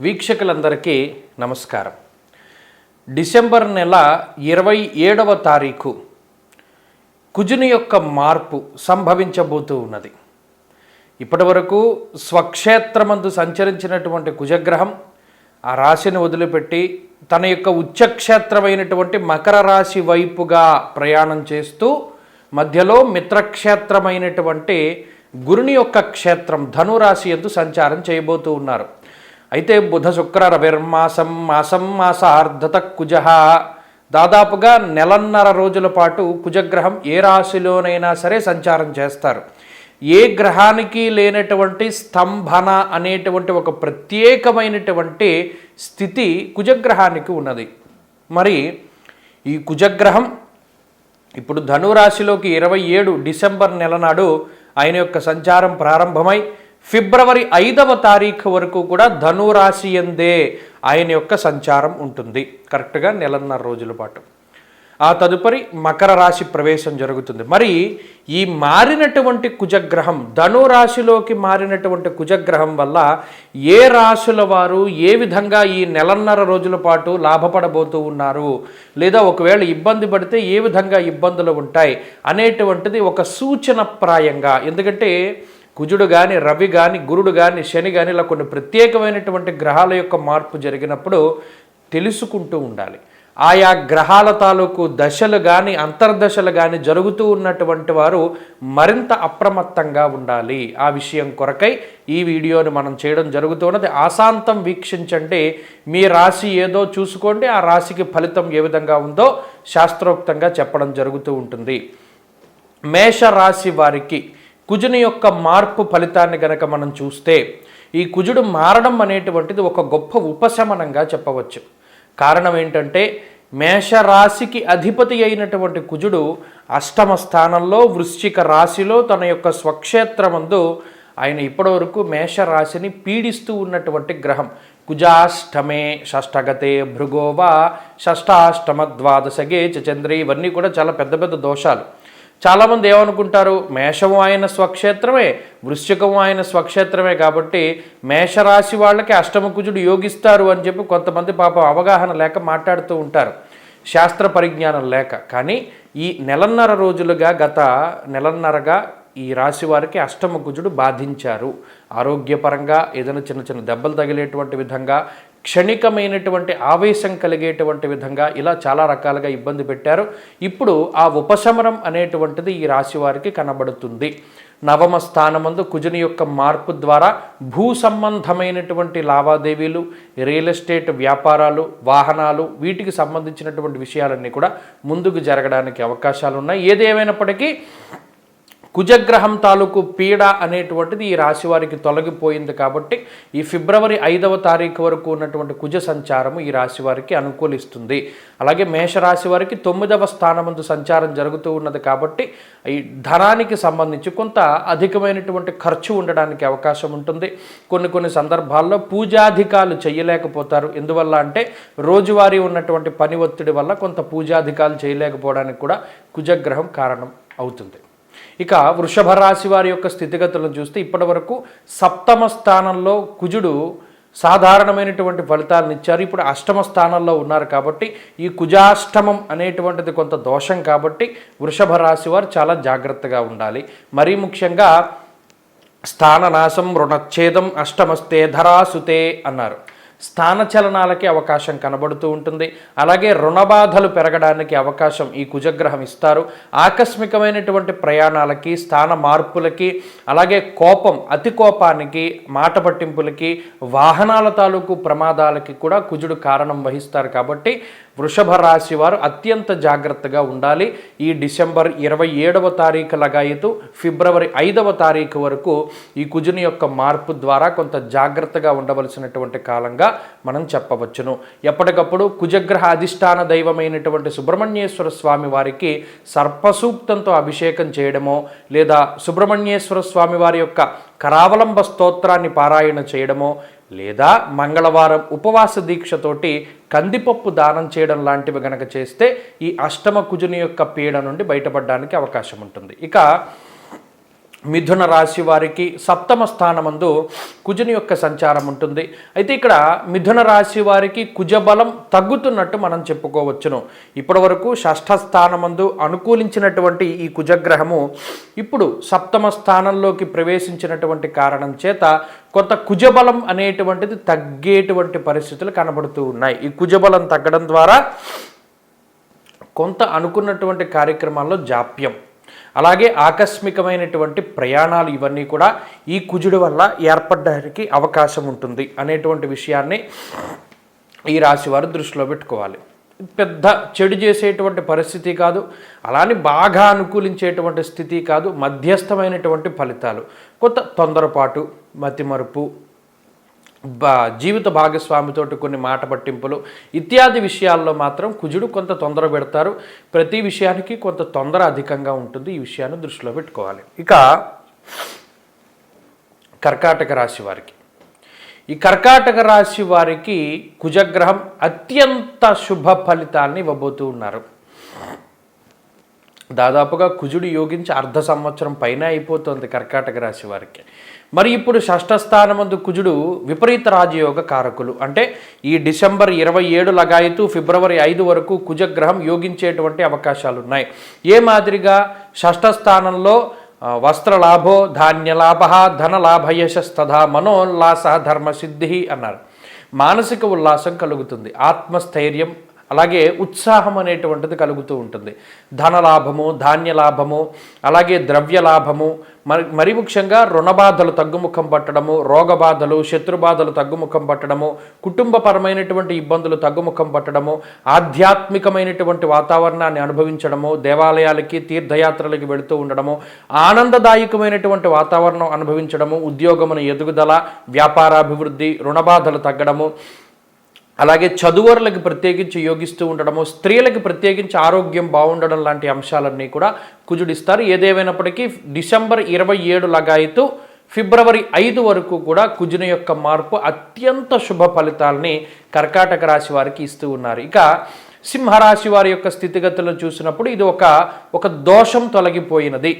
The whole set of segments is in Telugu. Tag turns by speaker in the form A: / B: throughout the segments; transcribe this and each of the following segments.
A: వీక్షకులందరికీ నమస్కారం. డిసెంబర్ నెల ఇరవై ఏడవ తారీఖు కుజుని యొక్క మార్పు సంభవించబోతూ ఉన్నది. ఇప్పటివరకు స్వక్షేత్రమందు సంచరించినటువంటి కుజగ్రహం ఆ రాశిని వదిలిపెట్టి తన యొక్క ఉచ్చక్షేత్రమైనటువంటి మకర రాశి వైపుగా ప్రయాణం చేస్తూ మధ్యలో మిత్రక్షేత్రమైనటువంటి గురుని యొక్క క్షేత్రం ధనురాశి ఎందు సంచారం చేయబోతూ ఉన్నారు. అయితే బుధ శుక్ర రవిర్మాసం మాసం మాసార్ధత కుజ. దాదాపుగా నెలన్నర రోజుల పాటు కుజగ్రహం ఏ రాశిలోనైనా సరే సంచారం చేస్తారు. ఏ గ్రహానికి లేనటువంటి స్తంభన అనేటువంటి ఒక ప్రత్యేకమైనటువంటి స్థితి కుజగ్రహానికి ఉన్నది. మరి ఈ కుజగ్రహం ఇప్పుడు ధనురాశిలోకి ఇరవై ఏడు డిసెంబర్ నెల నాడు ఆయన యొక్క సంచారం ప్రారంభమై ఫిబ్రవరి ఐదవ తారీఖు వరకు కూడా ధనురాశి ఎందే ఆయన యొక్క సంచారం ఉంటుంది. కరెక్ట్గా నెలన్నర రోజుల పాటు. ఆ తదుపరి మకర రాశి ప్రవేశం జరుగుతుంది. మరి ఈ మారినటువంటి కుజగ్రహం ధనురాశిలోకి మారినటువంటి కుజగ్రహం వల్ల ఏ రాశుల వారు ఏ విధంగా ఈ నెలన్నర రోజుల పాటు లాభపడబోతూ ఉన్నారు? లేదా ఒకవేళ ఇబ్బంది పడితే ఏ విధంగా ఇబ్బందులు ఉంటాయి? అనేటువంటిది ఒక సూచనప్రాయంగా ఎందుకంటే కుజుడు కానీ రవి కానీ గురుడు కానీ శని కానీ ఇలా కొన్ని ప్రత్యేకమైనటువంటి గ్రహాల యొక్క మార్పు జరిగినప్పుడు తెలుసుకుంటూ ఉండాలి. ఆయా గ్రహాల తాలూకు దశలు కానీ అంతర్దశలు కానీ జరుగుతూ ఉన్నటువంటి వారు మరింత అప్రమత్తంగా ఉండాలి. ఆ విషయం కొరకై ఈ వీడియోని మనం చేయడం జరుగుతున్నది. ఆశాంతం వీక్షించండి. మీ రాశి ఏదో చూసుకోండి. ఆ రాశికి ఫలితం ఏ విధంగా ఉందో శాస్త్రోక్తంగా చెప్పడం జరుగుతూ ఉంటుంది. మేష రాశి వారికి కుజుని యొక్క మార్పు ఫలితాన్ని గనక మనం చూస్తే ఈ కుజుడు మారడం అనేటువంటిది ఒక గొప్ప ఉపశమనంగా చెప్పవచ్చు. కారణం ఏంటంటే మేషరాశికి అధిపతి అయినటువంటి కుజుడు అష్టమ స్థానంలో వృశ్చిక రాశిలో తన యొక్క స్వక్షేత్రమందు ఆయన ఇప్పటివరకు మేషరాశిని పీడిస్తూ ఉన్నటువంటి గ్రహం. కుజాష్టమే షష్టగతే భృగోవ షష్టాష్టమ ద్వాదశగే చంద్రి ఇవన్నీ కూడా చాలా పెద్ద పెద్ద దోషాలు. చాలామంది ఏమనుకుంటారు? మేషము ఆయన స్వక్షేత్రమే వృశ్చికము ఆయన స్వక్షేత్రమే కాబట్టి మేషరాశి వాళ్ళకి అష్టమకుజుడు యోగిస్తారు అని చెప్పి కొంతమంది పాపం అవగాహన లేక మాట్లాడుతూ ఉంటారు. శాస్త్ర పరిజ్ఞానం లేక. కానీ ఈ నెలన్నర రోజులుగా గత నెలన్నరగా ఈ రాశి వారికి అష్టమ కుజుడు బాధించారు. ఆరోగ్యపరంగా ఏదైనా చిన్న చిన్న దెబ్బలు తగిలేటువంటి విధంగా క్షణికమైనటువంటి ఆవేశం కలిగేటువంటి విధంగా ఇలా చాలా రకాలుగా ఇబ్బంది పెట్టారు. ఇప్పుడు ఆ ఉపశమనం అనేటువంటిది ఈ రాశి వారికి కనబడుతుంది. నవమ స్థానమందు కుజుని యొక్క మార్పు ద్వారా భూ సంబంధమైనటువంటి లావాదేవీలు రియల్ ఎస్టేట్ వ్యాపారాలు వాహనాలు వీటికి సంబంధించినటువంటి విషయాలన్నీ కూడా ముందుకు జరగడానికి అవకాశాలు ఉన్నాయి ఏదేమైనప్పటికీ కుజగ్రహం తాలూకు పీడ అనేటువంటిది ఈ రాశి వారికి తొలగిపోయింది కాబట్టి ఈ ఫిబ్రవరి ఐదవ తారీఖు వరకు ఉన్నటువంటి కుజ సంచారము ఈ రాశి వారికి అనుకూలిస్తుంది. అలాగే మేషరాశి వారికి తొమ్మిదవ స్థానమందు సంచారం జరుగుతూ ఉన్నది కాబట్టి ఈ ధనానికి సంబంధించి కొంత అధికమైనటువంటి ఖర్చు ఉండడానికి అవకాశం ఉంటుంది. కొన్ని కొన్ని సందర్భాల్లో పూజాధికాలు చేయలేకపోతారు. ఎందువల్ల అంటే రోజువారీ ఉన్నటువంటి పని ఒత్తిడి వల్ల కొంత పూజాధికాలు చేయలేకపోవడానికి కూడా కుజగ్రహం కారణం అవుతుంది. ఇక వృషభ రాశి వారి యొక్క స్థితిగతులను చూస్తే ఇప్పటి వరకు సప్తమ స్థానంలో కుజుడు సాధారణమైనటువంటి ఫలితాలను ఇచ్చారు. ఇప్పుడు అష్టమ స్థానంలో ఉన్నారు కాబట్టి ఈ కుజాష్టమం అనేటువంటిది కొంత దోషం కాబట్టి వృషభ రాశి వారు చాలా జాగ్రత్తగా ఉండాలి. మరీ ముఖ్యంగా స్థాననాశం రుణఛేదం అష్టమస్తే ధరాసుతే అన్నారు. స్థానచలనాలకి అవకాశం కనబడుతూ ఉంటుంది. అలాగే రుణబాధలు పెరగడానికి అవకాశం ఈ కుజగ్రహం ఇస్తారు. ఆకస్మికమైనటువంటి ప్రయాణాలకి స్థాన మార్పులకి అలాగే కోపం అతి కోపానికి మాట పట్టింపులకి వాహనాల తాలూకు ప్రమాదాలకి కూడా కుజుడు కారణం వహిస్తారు. కాబట్టి వృషభ రాశి వారు అత్యంత జాగ్రత్తగా ఉండాలి. ఈ డిసెంబర్ ఇరవై ఏడవ తారీఖు లగాయతు ఫిబ్రవరి ఐదవ తారీఖు వరకు ఈ కుజుని యొక్క మార్పు ద్వారా కొంత జాగ్రత్తగా ఉండవలసినటువంటి కాలంగా మనం చెప్పవచ్చును. ఎప్పటికప్పుడు కుజగ్రహ అధిష్టాన దైవమైనటువంటి సుబ్రహ్మణ్యేశ్వర స్వామి వారికి సర్పసూక్తంతో అభిషేకం చేయడమో లేదా సుబ్రహ్మణ్యేశ్వర స్వామి వారి యొక్క కరావలంబ స్తోత్రాన్ని పారాయణ చేయడమో లేదా మంగళవారం ఉపవాస దీక్షతోటి కందిపప్పు దానం చేయడం లాంటివి గనక చేస్తే ఈ అష్టమ కుజుని యొక్క పీడ నుండి బయటపడడానికి అవకాశం ఉంటుంది. ఇక మిథున రాశి వారికి సప్తమ స్థానమందు కుజుని యొక్క సంచారం ఉంటుంది. అయితే ఇక్కడ మిథున రాశి వారికి కుజబలం తగ్గుతున్నట్టు మనం చెప్పుకోవచ్చును. ఇప్పటి వరకు షష్ఠ స్థానమందు అనుకూలించినటువంటి ఈ కుజగ్రహము ఇప్పుడు సప్తమ స్థానంలోకి ప్రవేశించినటువంటి కారణం చేత కొంత కుజబలం అనేటువంటిది తగ్గేటువంటి పరిస్థితులు కనబడుతూ ఉన్నాయి. ఈ కుజబలం తగ్గడం ద్వారా కొంత అనుకున్నటువంటి కార్యక్రమాల్లో జాప్యం అలాగే ఆకస్మికమైనటువంటి ప్రయాణాలు ఇవన్నీ కూడా ఈ కుజుడు వల్ల ఏర్పడడానికి అవకాశం ఉంటుంది అనేటువంటి విషయాన్ని ఈ రాశి వారు దృష్టిలో పెట్టుకోవాలి. పెద్ద చెడు చేసేటువంటి పరిస్థితి కాదు అలానే బాగా అనుకూలించేటువంటి స్థితి కాదు మధ్యస్థమైనటువంటి ఫలితాలు. కొంత తొందరపాటు మతిమరుపు జీవిత భాగస్వామితోటి కొన్ని మాట పట్టింపులు ఇత్యాది విషయాల్లో మాత్రం కుజుడు కొంత తొందర పెడతారు. ప్రతి విషయానికి కొంత తొందర అధికంగా ఉంటుంది. ఈ విషయాన్ని దృష్టిలో పెట్టుకోవాలి. ఇక కర్కాటక రాశి వారికి. ఈ కర్కాటక రాశి వారికి కుజగ్రహం అత్యంత శుభ ఫలితాన్ని ఇవ్వబోతూ ఉన్నారు. దాదాపుగా కుజుడు యోగించి అర్ధ సంవత్సరం పైన అయిపోతుంది కర్కాటక రాశి వారికి. మరి ఇప్పుడు షష్ఠ స్థానమందు కుజుడు విపరీత రాజయోగ కారకులు. అంటే ఈ డిసెంబర్ ఇరవై ఏడు లగాయతు ఫిబ్రవరి ఐదు వరకు కుజగ్రహం యోగించేటువంటి అవకాశాలు ఉన్నాయి ఏ మాదిరిగా షష్ఠ స్థానంలో వస్త్రలాభో ధాన్యలాభ ధనలాభయశస్తథా మనోల్లాస ధర్మసిద్ధి అన్నారు. మానసిక ఉల్లాసం కలుగుతుంది. ఆత్మస్థైర్యం అలాగే ఉత్సాహం అనేటువంటిది కలుగుతూ ఉంటుంది. ధనలాభము ధాన్యలాభము అలాగే ద్రవ్య లాభము మరి మరి ముఖ్యంగా రుణబాధలు తగ్గుముఖం పట్టడము రోగబాధలు శత్రుబాధలు తగ్గుముఖం పట్టడము కుటుంబపరమైనటువంటి ఇబ్బందులు తగ్గుముఖం పట్టడము ఆధ్యాత్మికమైనటువంటి వాతావరణాన్ని అనుభవించడము దేవాలయాలకి తీర్థయాత్రలకి వెళుతూ ఉండడము ఆనందదాయకమైనటువంటి వాతావరణం అనుభవించడము ఉద్యోగమున ఎదుగుదల వ్యాపారాభివృద్ధి రుణబాధలు తగ్గడము అలాగే చదువరులకు ప్రత్యేకించి యోగిస్తూ ఉండడము స్త్రీలకు ప్రత్యేకించి ఆరోగ్యం బాగుండడం లాంటి అంశాలన్నీ కూడా కుజుడిస్తారు. ఏదేమైనప్పటికీ డిసెంబర్ ఇరవై ఏడు లగాయతు ఫిబ్రవరి ఐదు వరకు కూడా కుజుని యొక్క మార్పు అత్యంత శుభ ఫలితాలని కర్కాటక రాశి వారికి ఇస్తూ ఉన్నారు. ఇక సింహరాశి వారి యొక్క స్థితిగతులను చూసినప్పుడు ఇది ఒక ఒక దోషం తొలగిపోయినది.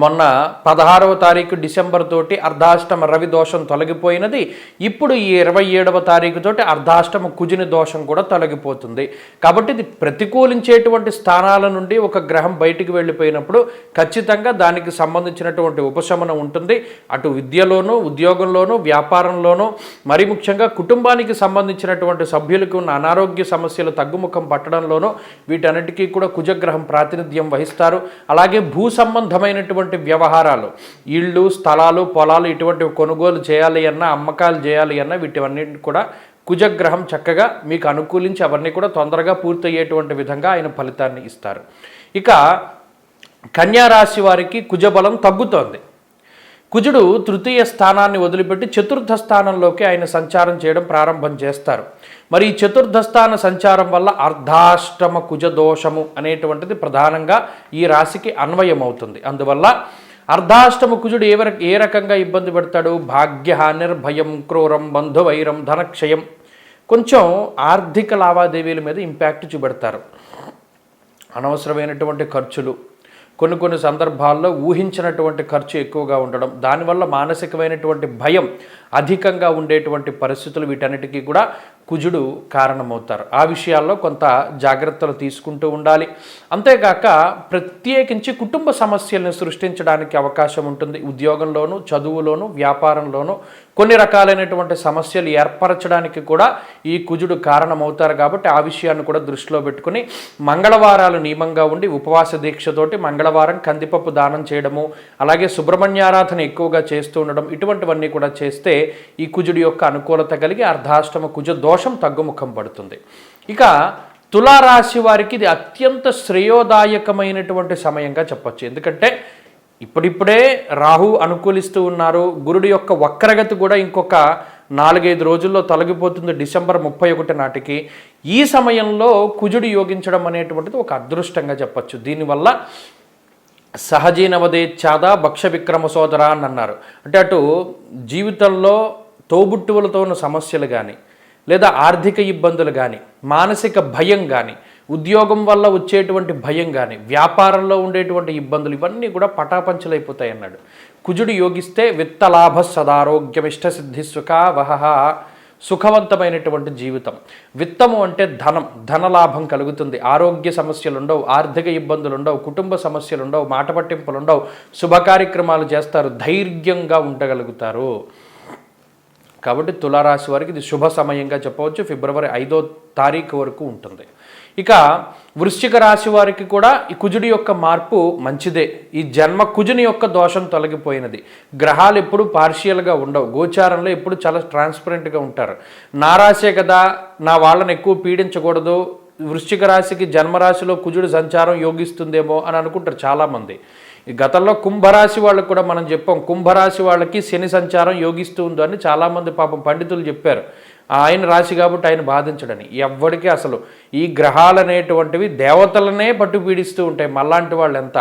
A: మొన్న పదహారవ తారీఖు డిసెంబర్ తోటి అర్ధాష్టమ రవి దోషం తొలగిపోయినది. ఇప్పుడు ఈ ఇరవై ఏడవ తారీఖు తోటి అర్ధాష్టమ కుజుని దోషం కూడా తొలగిపోతుంది. కాబట్టి ఇది ప్రతికూలించేటువంటి స్థానాల నుండి ఒక గ్రహం బయటికి వెళ్ళిపోయినప్పుడు ఖచ్చితంగా దానికి సంబంధించినటువంటి ఉపశమనం ఉంటుంది. అటు విద్యలోనూ ఉద్యోగంలోనూ వ్యాపారంలోనూ మరి ముఖ్యంగా కుటుంబానికి సంబంధించినటువంటి సభ్యులకు ఉన్న అనారోగ్య సమస్యలు తగ్గుముఖం పట్టడంలోనూ వీటన్నిటికీ కూడా కుజగ్రహం ప్రాతినిధ్యం వహిస్తారు. అలాగే భూ సంబంధమైనటువంటి వ్యవహారాలు ఇళ్ళు స్థలాలు పొలాలు ఇటువంటివి కొనుగోలు చేయాలి అన్నా అమ్మకాలు చేయాలి అన్నా వీటివన్నిటిని కూడా కుజగ్రహం చక్కగా మీకు అనుకూలించి అవన్నీ కూడా తొందరగా పూర్తయ్యేటువంటి విధంగా ఆయన ఫలితాన్ని ఇస్తారు. ఇక కన్యా రాశి వారికి కుజబలం తగ్గుతోంది. కుజుడు తృతీయ స్థానాన్ని వదిలిపెట్టి చతుర్థ స్థానంలోకి ఆయన సంచారం చేయడం ప్రారంభం చేస్తారు. మరి ఈ చతుర్థ స్థాన సంచారం వల్ల అర్ధాష్టమ కుజ దోషము అనేటువంటిది ప్రధానంగా ఈ రాశికి అన్వయం అవుతుంది అందువల్ల అర్ధాష్టమ కుజుడు ఏ ఏ రకంగా ఇబ్బంది పెడతాడు? భాగ్యహానిర్ భయం క్రూరం బంధువైరం ధనక్షయం కొంచెం ఆర్థిక లావాదేవీల మీద ఇంపాక్ట్ చూపెడతారు. అనవసరమైనటువంటి ఖర్చులు కొన్ని కొన్ని సందర్భాల్లో ఊహించినటువంటి ఖర్చు ఎక్కువగా ఉండడం దానివల్ల మానసికమైనటువంటి భయం అధికంగా ఉండేటువంటి పరిస్థితులు వీటన్నిటికీ కూడా కుజుడు కారణమవుతారు. ఆ విషయాల్లో కొంత జాగ్రత్తలు తీసుకుంటూ ఉండాలి. అంతేకాక ప్రత్యేకించి కుటుంబ సమస్యలను సృష్టించడానికి అవకాశం ఉంటుంది. ఉద్యోగంలోనూ చదువులోనూ వ్యాపారంలోనూ కొన్ని రకాలైనటువంటి సమస్యలు ఏర్పరచడానికి కూడా ఈ కుజుడు కారణమవుతారు కాబట్టి ఆ విషయాన్ని కూడా దృష్టిలో పెట్టుకుని మంగళవారాలు నియమంగా ఉండి ఉపవాస దీక్షతోటి మంగళవారం కందిపప్పు దానం చేయడము అలాగే సుబ్రహ్మణ్యారాధన ఎక్కువగా చేస్తూ ఉండడం ఇటువంటివన్నీ కూడా చేస్తే ఈ కుజుడి యొక్క అనుకూలత కలిగి అర్ధాష్టమ కుజ దోషం తగ్గుముఖం పడుతుంది. ఇక తులారాశి వారికి ఇది అత్యంత శ్రేయోదాయకమైనటువంటి సమయంగా చెప్పచ్చు. ఎందుకంటే ఇప్పుడిప్పుడే రాహు అనుకూలిస్తూ ఉన్నారు. గురుడి యొక్క వక్రగతి కూడా ఇంకొక నాలుగైదు రోజుల్లో తొలగిపోతుంది డిసెంబర్ ముప్పై ఒకటి నాటికి. ఈ సమయంలో కుజుడు యోగించడం అనేటువంటిది ఒక అదృష్టంగా చెప్పచ్చు. దీనివల్ల సహజీనవదేచ్ఛాద భక్ష విక్రమ సోదర అని అన్నారు. అంటే అటు జీవితంలో తోబుట్టువులతో ఉన్న సమస్యలు కానీ లేదా ఆర్థిక ఇబ్బందులు కానీ మానసిక భయం కానీ ఉద్యోగం వల్ల వచ్చేటువంటి భయం కానీ వ్యాపారంలో ఉండేటువంటి ఇబ్బందులు ఇవన్నీ కూడా పటాపంచలైపోతాయి అన్నాడు. కుజుడు యోగిస్తే విత్తలాభ సదారోగ్యమిష్ట సిద్ధి సుఖ వహ సుఖవంతమైనటువంటి జీవితం. విత్తము అంటే ధనం ధనలాభం కలుగుతుంది. ఆరోగ్య సమస్యలు ఉండవు ఆర్థిక ఇబ్బందులు ఉండవు కుటుంబ సమస్యలు ఉండవు మాట పట్టింపులు ఉండవు శుభ కార్యక్రమాలు చేస్తారు ధైర్యంగా ఉండగలుగుతారు. కాబట్టి తులారాశి వారికి ఇది శుభ సమయంగా చెప్పవచ్చు. ఫిబ్రవరి ఐదో తారీఖు వరకు ఉంటుంది. ఇక వృశ్చిక రాశి వారికి కూడా ఈ కుజుడి యొక్క మార్పు మంచిదే. ఈ జన్మ కుజుని యొక్క దోషం తొలగిపోయినది. గ్రహాలు ఎప్పుడు పార్షియల్గా ఉండవు. గోచారంలో ఎప్పుడు చాలా ట్రాన్స్పరెంట్గా ఉంటారు. నా రాశే కదా నా వాళ్ళని ఎక్కువ పీడించకూడదు. వృశ్చిక రాశికి జన్మరాశిలో కుజుడు సంచారం యోగిస్తుందేమో అని అనుకుంటారు చాలామంది. ఈ గతంలో కుంభరాశి వాళ్ళకు కూడా మనం చెప్పాం. కుంభరాశి వాళ్ళకి శని సంచారం యోగిస్తూ ఉందని చాలామంది పాపం పండితులు చెప్పారు. ఆయన రాశి కాబట్టి ఆయన బాధించడని. ఎవ్వడికి అసలు ఈ గ్రహాలు అనేటువంటివి దేవతలనే పట్టు పీడిస్తూ ఉంటాయి. మళ్ళాంటి వాళ్ళు ఎంత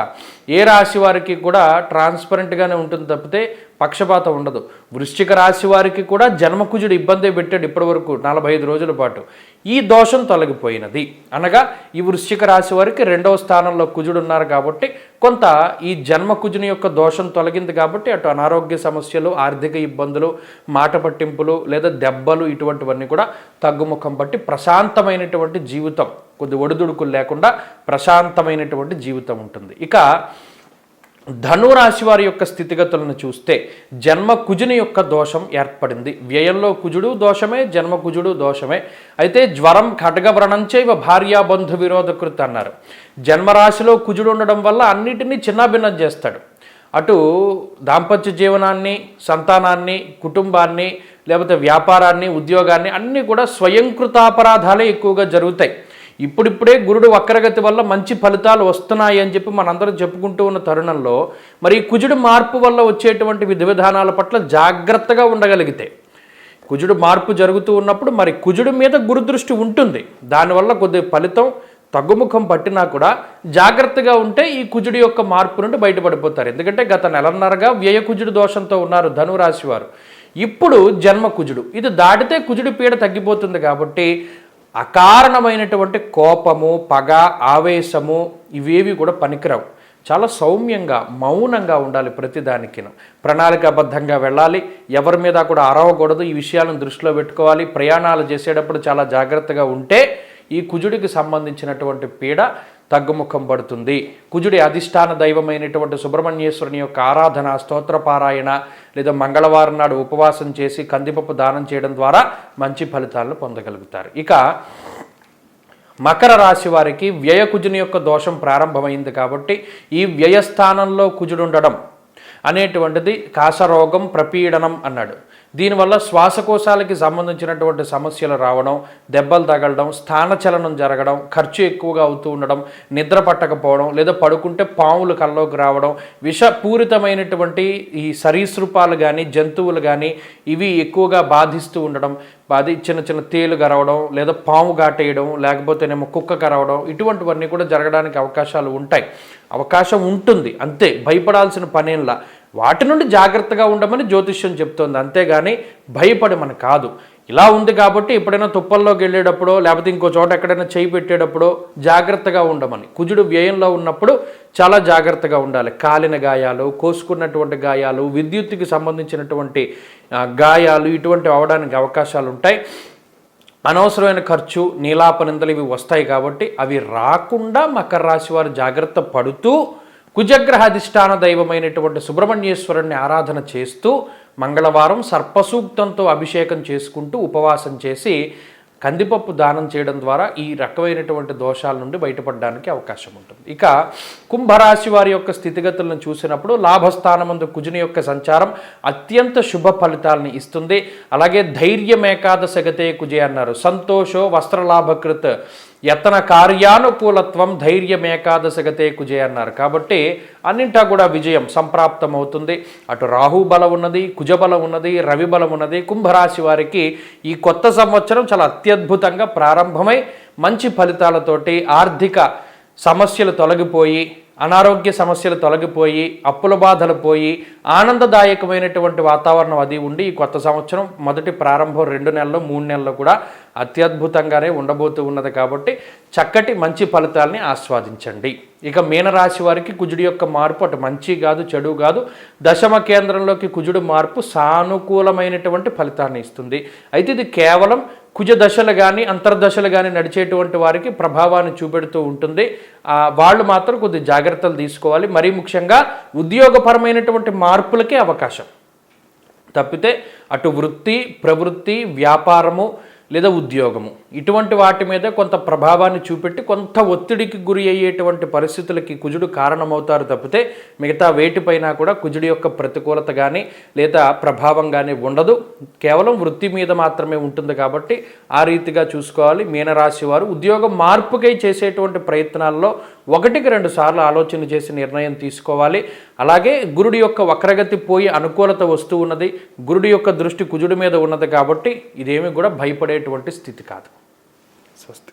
A: ఏ రాశి వారికి కూడా ట్రాన్స్పరెంట్గానే ఉంటుంది తప్పితే పక్షపాతం ఉండదు. వృశ్చిక రాశి వారికి కూడా జన్మకుజుడు ఇబ్బంది పెట్టాడు ఇప్పటి వరకు నలభై ఐదు రోజుల పాటు. ఈ దోషం తొలగిపోయినది. అనగా ఈ వృశ్చిక రాశి వారికి రెండవ స్థానంలో కుజుడు ఉన్నారు కాబట్టి కొంత ఈ జన్మకుజుని యొక్క దోషం తొలగింది కాబట్టి అటు అనారోగ్య సమస్యలు ఆర్థిక ఇబ్బందులు మాట పట్టింపులు లేదా దెబ్బలు ఇటువంటివన్నీ కూడా తగ్గుముఖం బట్టి ప్రశాంతమైనటువంటి జీవితం కొద్ది ఒడిదుడుకులు లేకుండా ప్రశాంతమైనటువంటి జీవితం ఉంటుంది. ఇక ధనురాశి వారి యొక్క స్థితిగతులను చూస్తే జన్మ కుజుని యొక్క దోషం ఏర్పడింది. వ్యయంలో కుజుడు దోషమే జన్మ కుజుడు దోషమే. అయితే జ్వరం ఖడ్గవ్రణంచైవ భార్యాబంధు విరోధకృత్ అన్నారు. జన్మరాశిలో కుజుడు ఉండడం వల్ల అన్నిటినీ చిన్నాభిన్నం చేస్తాడు. అటు దాంపత్య జీవనాన్ని సంతానాన్ని కుటుంబాన్ని లేకపోతే వ్యాపారాన్ని ఉద్యోగాన్ని అన్నీ కూడా స్వయంకృతాపరాధాలే ఎక్కువగా జరుగుతాయి. ఇప్పుడిప్పుడే గురుడు వక్రగతి వల్ల మంచి ఫలితాలు వస్తున్నాయి అని చెప్పి మనందరం చెప్పుకుంటూ ఉన్న తరుణంలో మరి ఈ కుజుడు మార్పు వల్ల వచ్చేటువంటి విధి విధానాల పట్ల జాగ్రత్తగా ఉండగలిగితే కుజుడు మార్పు జరుగుతూ ఉన్నప్పుడు మరి కుజుడు మీద గురుదృష్టి ఉంటుంది. దానివల్ల కొద్ది ఫలితం తగ్గుముఖం పట్టినా కూడా జాగ్రత్తగా ఉంటే ఈ కుజుడి యొక్క మార్పు నుండి బయటపడిపోతారు. ఎందుకంటే గత నెలన్నరగా వ్యయ కుజుడు దోషంతో ఉన్నారు ధనురాశి వారు. ఇప్పుడు జన్మ కుజుడు. ఇది దాటితే కుజుడి పీడ తగ్గిపోతుంది కాబట్టి అకారణమైనటువంటి కోపము పగ ఆవేశము ఇవేవి కూడా పనికిరావు. చాలా సౌమ్యంగా మౌనంగా ఉండాలి ప్రతిదానికి ప్రణాళికాబద్ధంగా వెళ్ళాలి. ఎవరి మీద కూడా అరవకూడదు. ఈ విషయాలను దృష్టిలో పెట్టుకోవాలి. ప్రయాణాలు చేసేటప్పుడు చాలా జాగ్రత్తగా ఉంటే ఈ కుజుడికి సంబంధించినటువంటి పీడ తగ్గుముఖం పడుతుంది. కుజుడి అధిష్టాన దైవమైనటువంటి సుబ్రహ్మణ్యేశ్వరుని యొక్క ఆరాధన స్తోత్రపారాయణ లేదా మంగళవారం నాడు ఉపవాసం చేసి కందిపప్పు దానం చేయడం ద్వారా మంచి ఫలితాలను పొందగలుగుతారు. ఇక మకర రాశి వారికి వ్యయ కుజుని యొక్క దోషం ప్రారంభమైంది కాబట్టి ఈ వ్యయస్థానంలో కుజుడు ఉండడం అనేటువంటిది కాసరోగం ప్రపీడనం అన్నాడు. దీనివల్ల శ్వాసకోశాలకి సంబంధించినటువంటి సమస్యలు రావడం దెబ్బలు తగలడం స్థానచలనం జరగడం ఖర్చు ఎక్కువగా అవుతూ ఉండడం నిద్ర పట్టకపోవడం లేదా పడుకుంటే పాములు కల్లోకి రావడం విషపూరితమైనటువంటి ఈ సరీసృపాలు కానీ జంతువులు కానీ ఇవి ఎక్కువగా బాధిస్తూ ఉండడం బాధి చిన్న చిన్న తేలు గరవడం లేదా పాము ఘాటేయడం లేకపోతేనేమో కుక్క కరవడం ఇటువంటివన్నీ కూడా జరగడానికి అవకాశాలు ఉంటాయి. అవకాశం ఉంటుంది అంతే. భయపడాల్సిన పనేలా వాటి నుండి జాగ్రత్తగా ఉండమని జ్యోతిష్యం చెప్తోంది. అంతేగాని భయపడమని కాదు. ఇలా ఉంది కాబట్టి ఎప్పుడైనా తుప్పల్లోకి వెళ్ళేటప్పుడో లేకపోతే ఇంకో చోట ఎక్కడైనా చేయి పెట్టేటప్పుడు జాగ్రత్తగా ఉండమని. కుజుడు వ్యయంలో ఉన్నప్పుడు చాలా జాగ్రత్తగా ఉండాలి. కాలిన గాయాలు కోసుకున్నటువంటి గాయాలు విద్యుత్తుకి సంబంధించినటువంటి గాయాలు ఇటువంటివి అవడానికి అవకాశాలు ఉంటాయి. అనవసరమైన ఖర్చు నీలాపనిందలు ఇవి వస్తాయి కాబట్టి అవి రాకుండా మకర రాశి వారు జాగ్రత్త పడుతూ కుజగ్రహ అధిష్టాన దైవమైనటువంటి సుబ్రహ్మణ్యేశ్వరుణ్ణి ఆరాధన చేస్తూ మంగళవారం సర్పసూక్తంతో అభిషేకం చేసుకుంటూ ఉపవాసం చేసి కందిపప్పు దానం చేయడం ద్వారా ఈ రకమైనటువంటి దోషాల నుండి బయటపడడానికి అవకాశం ఉంటుంది. ఇక కుంభరాశి వారి యొక్క స్థితిగతులను చూసినప్పుడు లాభస్థానమందు కుజుని యొక్క సంచారం అత్యంత శుభ ఫలితాలను ఇస్తుంది. అలాగే ధైర్యమేకాదశగతే కుజే అన్నారు. సంతోషో వస్త్రలాభకృత్. యతన కార్యానుకూలత్వం ధైర్యం ఏకాదశగతే కుజే అన్నారు. కాబట్టి అన్నింటా కూడా విజయం సంప్రాప్తం అవుతుంది అటు రాహు బలం ఉన్నది కుజ బలం ఉన్నది రవి బలం ఉన్నది. కుంభరాశి వారికి ఈ కొత్త సంవత్సరం చాలా అత్యద్భుతంగా ప్రారంభమై మంచి ఫలితాలతోటి ఆర్థిక సమస్యలు తొలగిపోయి అనారోగ్య సమస్యలు తొలగిపోయి అప్పుల బాధలు పోయి ఆనందదాయకమైనటువంటి వాతావరణం అది ఉండి ఈ కొత్త సంవత్సరం మొదటి ప్రారంభం రెండు నెలలు మూడు నెలలు కూడా అత్యద్భుతంగానే ఉండబోతూ ఉన్నది కాబట్టి చక్కటి మంచి ఫలితాలని ఆస్వాదించండి. ఇక మీనరాశి వారికి కుజుడి యొక్క మార్పు అటు మంచి కాదు చెడు కాదు. దశమ కేంద్రంలోకి కుజుడు మార్పు సానుకూలమైనటువంటి ఫలితాన్ని ఇస్తుంది. అయితే ఇది కేవలం కుజ దశలు కానీ అంతర్దశలు కానీ నడిచేటువంటి వారికి ప్రభావాన్ని చూపెడుతూ ఉంటుంది. వాళ్ళు మాత్రం కొద్ది జాగ్రత్తలు తీసుకోవాలి. మరీ ముఖ్యంగా ఉద్యోగపరమైనటువంటి మార్పులకే అవకాశం. తప్పితే అటు వృత్తి ప్రవృత్తి వ్యాపారము లేదా ఉద్యోగము. ఇటువంటి వాటి మీద కొంత ప్రభావాన్ని చూపెట్టి కొంత ఒత్తిడికి గురి అయ్యేటువంటి పరిస్థితులకి కుజుడు కారణమవుతారు తప్పితే మిగతా వేటిపైన కూడా కుజుడి యొక్క ప్రతికూలత కానీ లేదా ప్రభావం కానీ ఉండదు. కేవలం వృత్తి మీద మాత్రమే ఉంటుంది కాబట్టి ఆ రీతిగా చూసుకోవాలి. మీనరాశి వారు ఉద్యోగం మార్పుకై చేసేటువంటి ప్రయత్నాల్లో ఒకటికి రెండు సార్లు ఆలోచన చేసి నిర్ణయం తీసుకోవాలి. అలాగే గురుడి యొక్క వక్రగతి పోయి అనుకూలత వస్తూ ఉన్నది. గురుడి యొక్క దృష్టి కుజుడి మీద ఉన్నది కాబట్టి ఇదేమి కూడా భయపడేటువంటి స్థితి కాదు.
B: స్వస్తి.